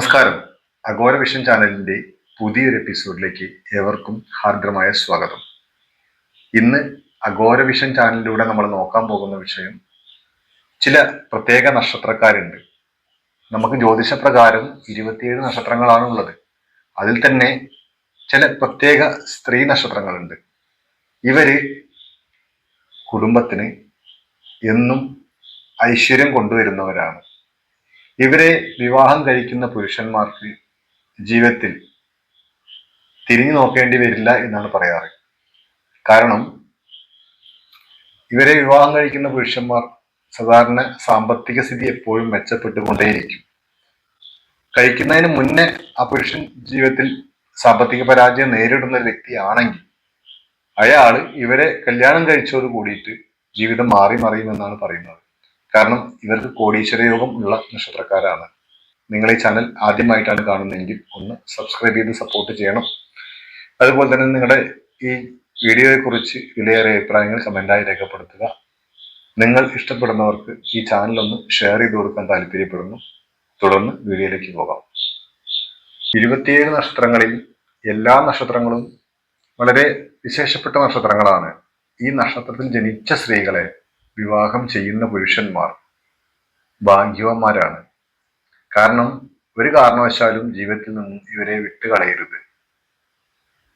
നമസ്കാരം. Agora vision ചാനലിന്റെ പുതിയൊരു എപ്പിസോഡിലേക്ക് ഏവർക്കും ഹാർദ്രമായ സ്വാഗതം. ഇന്ന് അഗോര വിഷൻ ചാനലിലൂടെ നമ്മൾ നോക്കാൻ പോകുന്ന വിഷയം ചില പ്രത്യേക നക്ഷത്രക്കാരുണ്ട്. നമുക്ക് ജ്യോതിഷപ്രകാരം ഇരുപത്തിയേഴ് നക്ഷത്രങ്ങളാണ് ഉള്ളത് അതിൽ തന്നെ ചില പ്രത്യേക സ്ത്രീ നക്ഷത്രങ്ങളുണ്ട്. ഇവർ കുടുംബത്തിന് എന്നും ഐശ്വര്യം കൊണ്ടുവരുന്നവരാണ്. ഇവരെ വിവാഹം കഴിക്കുന്ന പുരുഷന്മാർക്ക് ജീവിതത്തിൽ തിരിഞ്ഞു നോക്കേണ്ടി വരില്ല എന്നാണ് പറയാറ്. കാരണം ഇവരെ വിവാഹം കഴിക്കുന്ന പുരുഷന്മാർ സാധാരണ സാമ്പത്തിക സ്ഥിതി എപ്പോഴും മെച്ചപ്പെട്ടുകൊണ്ടേയിരിക്കും. കഴിക്കുന്നതിന് മുന്നേ ആ പുരുഷൻ ജീവിതത്തിൽ സാമ്പത്തിക പരാജയം നേരിടുന്ന ഒരു വ്യക്തിയാണെങ്കിൽ അയാൾ ഇവരെ കല്യാണം കഴിച്ചോട് കൂടിയിട്ട് ജീവിതം മാറി മറിയുമെന്നാണ് പറയുന്നത്. കാരണം ഇവർക്ക് കോടീശ്വര യോഗം ഉള്ള നക്ഷത്രക്കാരാണ്. നിങ്ങൾ ഈ ചാനൽ ആദ്യമായിട്ടാണ് കാണുന്നതെങ്കിൽ ഒന്ന് സബ്സ്ക്രൈബ് ചെയ്ത് സപ്പോർട്ട് ചെയ്യണം. അതുപോലെ തന്നെ നിങ്ങളുടെ ഈ വീഡിയോയെ കുറിച്ച് വിലയേറെ അഭിപ്രായങ്ങൾ കമന്റായി രേഖപ്പെടുത്തുക. നിങ്ങൾ ഇഷ്ടപ്പെടുന്നവർക്ക് ഈ ചാനൽ ഒന്ന് ഷെയർ ചെയ്ത് കൊടുക്കാൻ താല്പര്യപ്പെടുന്നു. തുടർന്ന് വീഡിയോയിലേക്ക് പോകാം. ഇരുപത്തിയേഴ് നക്ഷത്രങ്ങളിൽ എല്ലാ നക്ഷത്രങ്ങളും വളരെ വിശേഷപ്പെട്ട നക്ഷത്രങ്ങളാണ്. ഈ നക്ഷത്രത്തിൽ ജനിച്ച സ്ത്രീകളെ വിവാഹം ചെയ്യുന്ന പുരുഷന്മാർ ഭാഗ്യവന്മാരാണ്. കാരണം ഒരു കാരണവശാലും ജീവിതത്തിൽ നിന്നും ഇവരെ വിട്ടുകളയരുത്.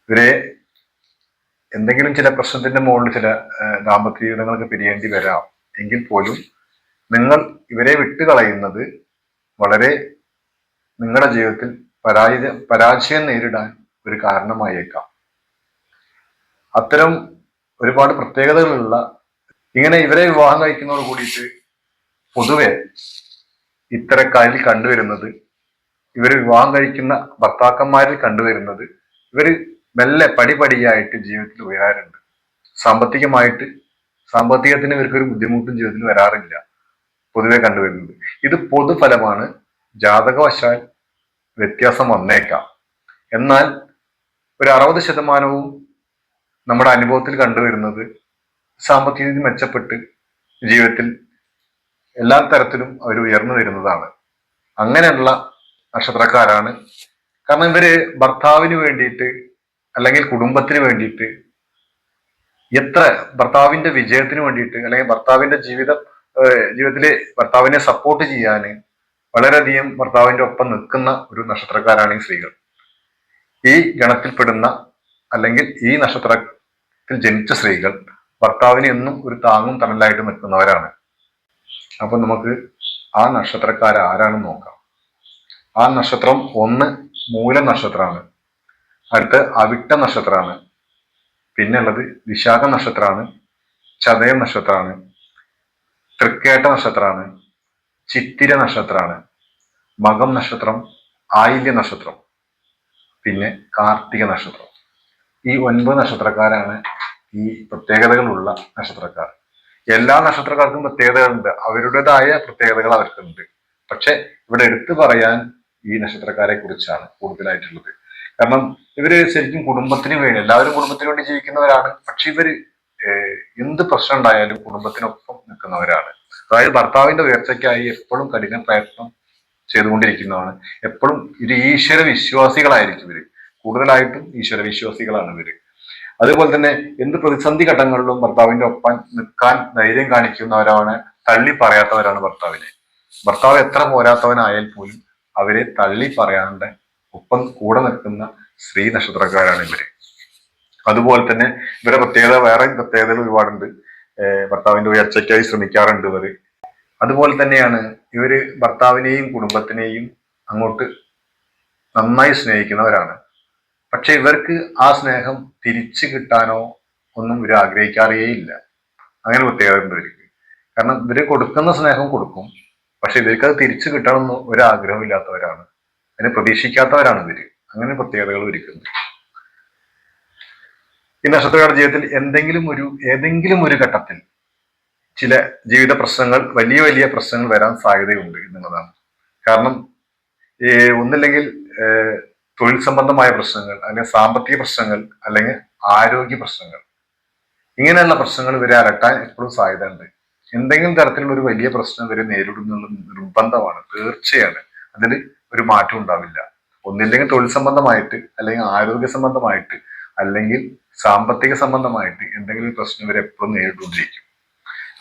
ഇവരെ എന്തെങ്കിലും ചില പ്രശ്നത്തിന്റെ മുകളിൽ ചില ദാമ്പത്യ ജീവിതങ്ങൾക്ക് പിരിയേണ്ടി വരാം. എങ്കിൽ പോലും നിങ്ങൾ ഇവരെ വിട്ടുകളയുന്നത് വളരെ നിങ്ങളുടെ ജീവിതത്തിൽ പരാജയ പരാജയം നേരിടാൻ ഒരു കാരണമായേക്കാം. അത്തരം ഒരുപാട് പ്രത്യേകതകളുള്ള ഇങ്ങനെ ഇവരെ വിവാഹം കഴിക്കുന്നതോട് കൂടിയിട്ട് പൊതുവെ ഇത്തരക്കാരിൽ കണ്ടുവരുന്നത് ഇവർ വിവാഹം കഴിക്കുന്ന ഭർത്താക്കന്മാരിൽ കണ്ടുവരുന്നത് ഇവർ മെല്ലെ പടിപടിയായിട്ട് ജീവിതത്തിൽ ഉയരാറുണ്ട്. സാമ്പത്തികമായിട്ട് സാമ്പത്തികത്തിന് ഇവർക്കൊരു ബുദ്ധിമുട്ടും ജീവിതത്തിൽ വരാറില്ല പൊതുവെ കണ്ടുവരുന്നത്. ഇത് പൊതുഫലമാണ് ജാതകവശാൽ വ്യത്യാസം വന്നേക്കാം. എന്നാൽ ഒരു അറുപത് ശതമാനവും നമ്മുടെ അനുഭവത്തിൽ കണ്ടുവരുന്നത് സാമ്പത്തിക രീതി മെച്ചപ്പെട്ട് ജീവിതത്തിൽ എല്ലാ തരത്തിലും അവർ ഉയർന്നു വരുന്നതാണ്. അങ്ങനെയുള്ള നക്ഷത്രക്കാരാണ്. കാരണം ഇവർ ഭർത്താവിന് വേണ്ടിയിട്ട് അല്ലെങ്കിൽ കുടുംബത്തിന് വേണ്ടിയിട്ട് എത്ര ഭർത്താവിന്റെ വിജയത്തിന് വേണ്ടിയിട്ട് അല്ലെങ്കിൽ ഭർത്താവിന്റെ ജീവിതം ജീവിതത്തിലെ ഭർത്താവിനെ സപ്പോർട്ട് ചെയ്യാൻ വളരെയധികം ഭർത്താവിന്റെ ഒപ്പം നിൽക്കുന്ന ഒരു നക്ഷത്രക്കാരാണ് ഈ സ്ത്രീകൾ. ഈ ഗണത്തിൽപ്പെടുന്ന അല്ലെങ്കിൽ ഈ നക്ഷത്രത്തിൽ ജനിച്ച സ്ത്രീകൾ ഭർത്താവിന് എന്നും ഒരു താങ്ങും തണലായിട്ട് നിൽക്കുന്നവരാണ്. അപ്പൊ നമുക്ക് ആ നക്ഷത്രക്കാർ ആരാണെന്ന് നോക്കാം. ആ നക്ഷത്രം ഒന്ന് മൂല നക്ഷത്രമാണ്. അടുത്ത് അവിട്ട നക്ഷത്രമാണ്. പിന്നെ ഉള്ളത് വിശാഖ നക്ഷത്രമാണ്. ചതയ നക്ഷത്രമാണ്. തൃക്കേട്ട നക്ഷത്രമാണ്. ചിത്തിര നക്ഷത്രമാണ്. മകം നക്ഷത്രം ആയില്യ നക്ഷത്രം. പിന്നെ കാർത്തിക നക്ഷത്രം. ഈ ഒൻപത് നക്ഷത്രക്കാരാണ് ഈ പ്രത്യേകതകളുള്ള നക്ഷത്രക്കാർ. എല്ലാ നക്ഷത്രക്കാർക്കും പ്രത്യേകതകളുണ്ട്. അവരുടേതായ പ്രത്യേകതകൾ അവർക്കുണ്ട്. പക്ഷെ ഇവിടെ എടുത്തു പറയാൻ ഈ നക്ഷത്രക്കാരെ കുറിച്ചാണ് കൂടുതലായിട്ടുള്ളത്. കാരണം ഇവർ ശരിക്കും കുടുംബത്തിന് വേണ്ടി എല്ലാവരും കുടുംബത്തിന് വേണ്ടി ജീവിക്കുന്നവരാണ്. പക്ഷെ ഇവർ എന്ത് പ്രശ്നം ഉണ്ടായാലും കുടുംബത്തിനൊപ്പം നിൽക്കുന്നവരാണ്. അതായത് ഭർത്താവിന്റെ ഉയർച്ചയ്ക്കായി എപ്പോഴും കഠിന പ്രയത്നം ചെയ്തുകൊണ്ടിരിക്കുന്നതാണ് എപ്പോഴും ഒരു ഈശ്വര വിശ്വാസികളായിരിക്കും ഇവർ. കൂടുതലായിട്ടും ഈശ്വര വിശ്വാസികളാണ് ഇവർ. അതുപോലെ തന്നെ എന്ത് പ്രതിസന്ധി ഘട്ടങ്ങളിലും ഭർത്താവിന്റെ ഒപ്പം നിൽക്കാൻ ധൈര്യം കാണിക്കുന്നവരാണ് തള്ളി പറയാത്തവരാണ് ഭർത്താവിനെ. ഭർത്താവ് എത്ര പോരാത്തവനായാൽ പോലും അവരെ തള്ളി പറയാണ്ട് ഒപ്പം കൂടെ നിൽക്കുന്ന സ്ത്രീ നക്ഷത്രക്കാരാണ് ഇവർ. അതുപോലെ തന്നെ ഇവരുടെ പ്രത്യേകത വേറെ പ്രത്യേകതകൾ ഒരുപാടുണ്ട്. ഭർത്താവിന്റെ ഉയർച്ചയ്ക്കായി ശ്രമിക്കാറുണ്ട് ഇവർ. അതുപോലെ തന്നെയാണ് ഇവർ ഭർത്താവിനെയും കുടുംബത്തിനെയും അങ്ങോട്ട് നന്നായി സ്നേഹിക്കുന്നവരാണ്. പക്ഷെ ഇവർക്ക് ആ സ്നേഹം തിരിച്ചു കിട്ടാനോ ഒന്നും ഇവർ ആഗ്രഹിക്കാറേ ഇല്ല അങ്ങനെ പ്രത്യേകത ഉണ്ട് ഇവർക്ക്. കാരണം ഇവർ കൊടുക്കുന്ന സ്നേഹം കൊടുക്കും. പക്ഷെ ഇവർക്ക് അത് തിരിച്ചു കിട്ടണമെന്ന് ഒരാഗ്രഹം ഇല്ലാത്തവരാണ് അതിനെ പ്രതീക്ഷിക്കാത്തവരാണ് ഇവർ. അങ്ങനെ പ്രത്യേകതകൾ ഒരുക്കുന്നത് ഈ നക്ഷത്രക്കാരുടെ ജീവിതത്തിൽ എന്തെങ്കിലും ഒരു ഏതെങ്കിലും ഒരു ഘട്ടത്തിൽ ചില ജീവിത പ്രശ്നങ്ങൾ വലിയ വലിയ പ്രശ്നങ്ങൾ വരാൻ സാധ്യതയുണ്ട് എന്നുള്ളതാണ്. കാരണം ഒന്നില്ലെങ്കിൽ തൊഴിൽ സംബന്ധമായ പ്രശ്നങ്ങൾ അല്ലെങ്കിൽ സാമ്പത്തിക പ്രശ്നങ്ങൾ അല്ലെങ്കിൽ ആരോഗ്യ പ്രശ്നങ്ങൾ. ഇങ്ങനെയുള്ള പ്രശ്നങ്ങൾ ഇവരെ അലട്ടാൻ എപ്പോഴും സാധ്യത ഉണ്ട് എന്തെങ്കിലും തരത്തിലുള്ള ഒരു വലിയ പ്രശ്നം ഇവരെ നേരിടുന്നുള്ള നിർബന്ധമാണ് തീർച്ചയാണ്. അതിൽ ഒരു മാറ്റം ഉണ്ടാവില്ല. ഒന്നില്ലെങ്കിൽ തൊഴിൽ സംബന്ധമായിട്ട് അല്ലെങ്കിൽ ആരോഗ്യ സംബന്ധമായിട്ട് അല്ലെങ്കിൽ സാമ്പത്തിക സംബന്ധമായിട്ട് എന്തെങ്കിലും പ്രശ്നം ഇവരെ എപ്പോഴും നേരിട്ടുകൊണ്ടിരിക്കും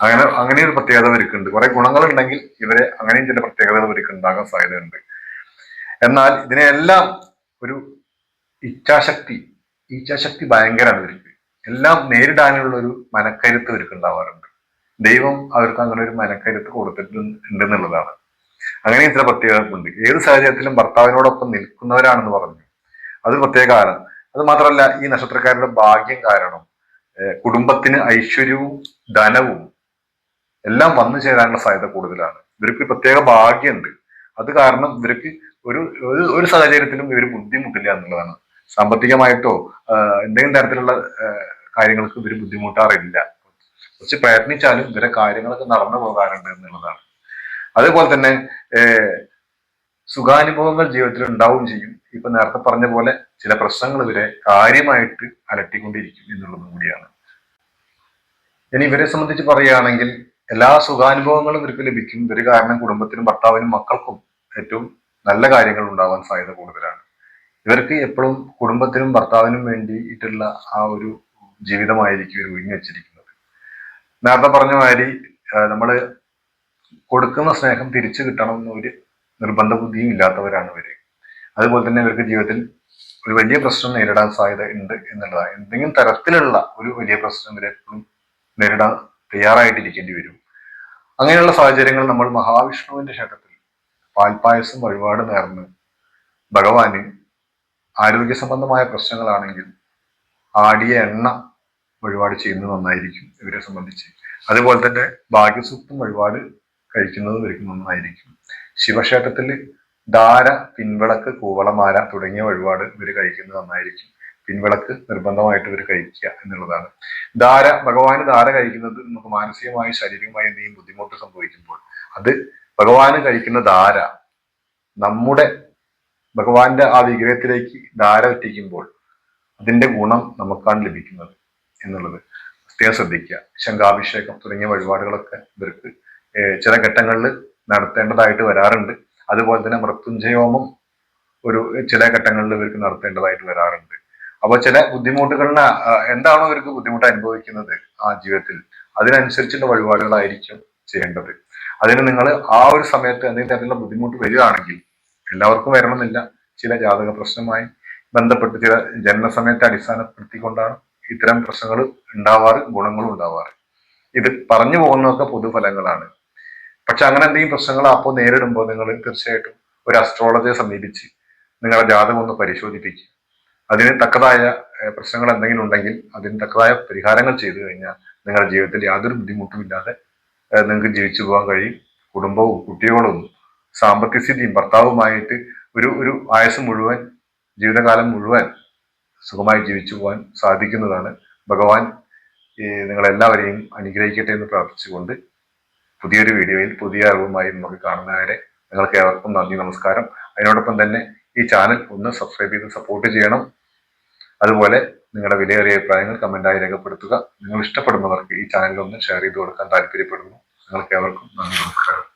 അങ്ങനെ അങ്ങനെ ഒരു പ്രത്യേകത ഇവർക്കുണ്ട്. കുറെ ഗുണങ്ങളുണ്ടെങ്കിൽ ഇവരെ അങ്ങനെയും ചില പ്രത്യേകതകൾ ഇവർക്ക് ഉണ്ടാകാൻ സാധ്യതയുണ്ട്. എന്നാൽ ഇതിനെല്ലാം ഒരു ഇച്ഛാശക്തി ഇച്ഛാശക്തി ഭയങ്കരമാണ് ഇവർക്ക്. എല്ലാം നേരിടാനുള്ള ഒരു മനക്കരുത്ത് ഇവർക്ക് ഉണ്ടാവാറുണ്ട്. ദൈവം അവർക്ക് അങ്ങനെ ഒരു മനക്കരുത്ത് കൊടുത്തിട്ടുണ്ടെന്നുള്ളതാണ് അങ്ങനെ ചില പ്രത്യേകതകളുണ്ട്. ഏത് സാഹചര്യത്തിലും ഭർത്താവിനോടൊപ്പം നിൽക്കുന്നവരാണെന്ന് പറഞ്ഞു. അത് പ്രത്യേക കാരണം. അത് മാത്രമല്ല ഈ നക്ഷത്രക്കാരുടെ ഭാഗ്യം കാരണം കുടുംബത്തിന് ഐശ്വര്യവും ധനവും എല്ലാം വന്നു ചേരാനുള്ള സാധ്യത കൂടുതലാണ്. ഇവർക്ക് പ്രത്യേക ഭാഗ്യമുണ്ട്. അത് കാരണം ഇവർക്ക് ഒരു ഒരു സാഹചര്യത്തിലും ഇവർ ബുദ്ധിമുട്ടില്ല എന്നുള്ളതാണ്. സാമ്പത്തികമായിട്ടോ എന്തെങ്കിലും തരത്തിലുള്ള കാര്യങ്ങൾക്ക് ഇവർ ബുദ്ധിമുട്ടാറില്ല. കുറച്ച് പ്രയത്നിച്ചാലും ഇവരെ കാര്യങ്ങളൊക്കെ നടന്നു പോകാറുണ്ട് എന്നുള്ളതാണ്. അതേപോലെ തന്നെ സുഖാനുഭവങ്ങൾ ജീവിതത്തിൽ ഉണ്ടാവുകയും ചെയ്യും. ഇപ്പൊ നേരത്തെ പറഞ്ഞ പോലെ ചില പ്രശ്നങ്ങൾ ഇവരെ കാര്യമായിട്ട് അലട്ടിക്കൊണ്ടിരിക്കും എന്നുള്ളതും കൂടിയാണ്. ഇനി ഇവരെ സംബന്ധിച്ച് പറയുകയാണെങ്കിൽ എല്ലാ സുഖാനുഭവങ്ങളും ഇവർക്ക് ലഭിക്കും. ഇവർ കാരണം കുടുംബത്തിനും ഭർത്താവിനും മക്കൾക്കും ഏറ്റവും നല്ല കാര്യങ്ങൾ ഉണ്ടാവാൻ സാധ്യത കൂടുതലാണ്. ഇവർക്ക് എപ്പോഴും കുടുംബത്തിനും ഭർത്താവിനും വേണ്ടിയിട്ടുള്ള ആ ഒരു ജീവിതമായിരിക്കും ഇവർ ഒഴിഞ്ഞു വെച്ചിരിക്കുന്നത്. നേരത്തെ പറഞ്ഞ മാതിരി നമ്മൾ കൊടുക്കുന്ന സ്നേഹം തിരിച്ചു കിട്ടണം എന്നൊരു നിർബന്ധ ബുദ്ധിയും ഇല്ലാത്തവരാണ് ഇവർ. അതുപോലെ തന്നെ ഇവർക്ക് ജീവിതത്തിൽ ഒരു വലിയ പ്രശ്നം നേരിടാൻ സാധ്യത ഉണ്ട് എന്നുള്ളതാണ്. എന്തെങ്കിലും തരത്തിലുള്ള ഒരു വലിയ പ്രശ്നം ഇവരെ എപ്പോഴും നേരിടാൻ തയ്യാറായിട്ടിരിക്കേണ്ടി വരും. അങ്ങനെയുള്ള സാഹചര്യങ്ങൾ നമ്മൾ മഹാവിഷ്ണുവിന്റെ ക്ഷേത്രത്തിൽ പാൽപ്പായസം വഴിപാട് നേർന്ന് ഭഗവാന് ആരോഗ്യ സംബന്ധമായ പ്രശ്നങ്ങളാണെങ്കിൽ ആടിയ എണ്ണ വഴിപാട് ചെയ്യുന്നത് നന്നായിരിക്കും ഇവരെ സംബന്ധിച്ച്. അതുപോലെ തന്നെ ഭാഗ്യസൂക്തം വഴിപാട് കഴിക്കുന്നത് ഇവർക്ക് നന്നായിരിക്കും. ശിവക്ഷേത്രത്തിൽ ധാര പിൻവിളക്ക് കൂവളമാല തുടങ്ങിയ വഴിപാട് ഇവർ കഴിക്കുന്നത് നന്നായിരിക്കും. പിൻവിളക്ക് നിർബന്ധമായിട്ട് ഇവർ കഴിക്കുക എന്നുള്ളതാണ്. ധാര ഭഗവാന് ധാര കഴിക്കുന്നത് നമുക്ക് മാനസികമായി ശാരീരികമായി എന്തെങ്കിലും ബുദ്ധിമുട്ട് സംഭവിക്കുമ്പോൾ അത് ഭഗവാന് കഴിക്കുന്ന ധാര നമ്മുടെ ഭഗവാന്റെ ആ വിഗ്രഹത്തിലേക്ക് ധാര എത്തിക്കുമ്പോൾ അതിന്റെ ഗുണം നമുക്കാണ് ലഭിക്കുന്നത് എന്നുള്ളത്. പ്രത്യേകം ശ്രദ്ധിക്കുക. ശങ്കാഭിഷേകം തുടങ്ങിയ വഴിപാടുകളൊക്കെ ഇവർക്ക് ചില ഘട്ടങ്ങളിൽ നടത്തേണ്ടതായിട്ട് വരാറുണ്ട്. അതുപോലെ തന്നെ മൃത്യുഞ്ജയോമം ഒരു ചില ഘട്ടങ്ങളിൽ ഇവർക്ക് നടത്തേണ്ടതായിട്ട് വരാറുണ്ട്. അപ്പോൾ ചില ബുദ്ധിമുട്ടുകളിന് എന്താണോ ഇവർക്ക് ബുദ്ധിമുട്ട് അനുഭവിക്കുന്നത് ആ ജീവിതത്തിൽ അതിനനുസരിച്ചുള്ള വഴിപാടുകളായിരിക്കും ചെയ്യേണ്ടത്. അതിന് നിങ്ങൾ ആ ഒരു സമയത്ത് എന്തെങ്കിലും തരത്തിലുള്ള ബുദ്ധിമുട്ട് വരികയാണെങ്കിൽ എല്ലാവർക്കും വരണമെന്നില്ല. ചില ജാതക പ്രശ്നമായി ബന്ധപ്പെട്ട് ചില ജനനസമയത്തെ അടിസ്ഥാനപ്പെടുത്തിക്കൊണ്ടാണ് ഇത്തരം പ്രശ്നങ്ങൾ ഉണ്ടാവാറ് ഗുണങ്ങളും ഉണ്ടാവാറ്. ഇത് പറഞ്ഞു പോകുന്നതൊക്കെ പൊതുഫലങ്ങളാണ്. പക്ഷെ അങ്ങനെ എന്തെങ്കിലും പ്രശ്നങ്ങൾ അപ്പോൾ നേരിടുമ്പോൾ നിങ്ങൾ തീർച്ചയായിട്ടും ഒരു അസ്ട്രോളജിയെ സമീപിച്ച് നിങ്ങളുടെ ജാതകം ഒന്ന് പരിശോധിപ്പിക്കുക. അതിന് തക്കതായ പ്രശ്നങ്ങൾ എന്തെങ്കിലും ഉണ്ടെങ്കിൽ അതിന് തക്കതായ പരിഹാരങ്ങൾ ചെയ്തു കഴിഞ്ഞാൽ നിങ്ങളുടെ ജീവിതത്തിൽ യാതൊരു ബുദ്ധിമുട്ടുമില്ലാതെ ഏഹ്, നിങ്ങൾക്ക് ജീവിച്ചു പോകാൻ കഴിയും. കുടുംബവും കുട്ടികളും സാമ്പത്തിക സ്ഥിതിയും ഭർത്താവുമായിട്ട് ഒരു ഒരു ആയുസ് മുഴുവൻ ജീവിതകാലം മുഴുവൻ സുഖമായി ജീവിച്ചു പോകാൻ സാധിക്കുന്നതാണ്. ഭഗവാൻ നിങ്ങളെല്ലാവരെയും അനുഗ്രഹിക്കട്ടെ എന്ന് പ്രാർത്ഥിച്ചുകൊണ്ട് പുതിയൊരു വീഡിയോയിൽ പുതിയ അറിവുമായി നമുക്ക് കാണുന്നവരെ നിങ്ങൾക്ക് ഏവർക്കും നന്ദി നമസ്കാരം. അതിനോടൊപ്പം തന്നെ ഈ ചാനൽ ഒന്ന് സബ്സ്ക്രൈബ് ചെയ്ത് സപ്പോർട്ട് ചെയ്യണം. അതുപോലെ നിങ്ങളുടെ വിലയേറിയ അഭിപ്രായങ്ങൾ കമന്റായി രേഖപ്പെടുത്തുക. നിങ്ങൾ ഇഷ്ടപ്പെടുന്നവർക്ക് ഈ ചാനൽ ഒന്ന് ഷെയർ ചെയ്ത് കൊടുക്കാൻ താല്പര്യപ്പെടുന്നു. നിങ്ങൾക്ക് ഏവർക്കും നന്ദി നമസ്കാരം.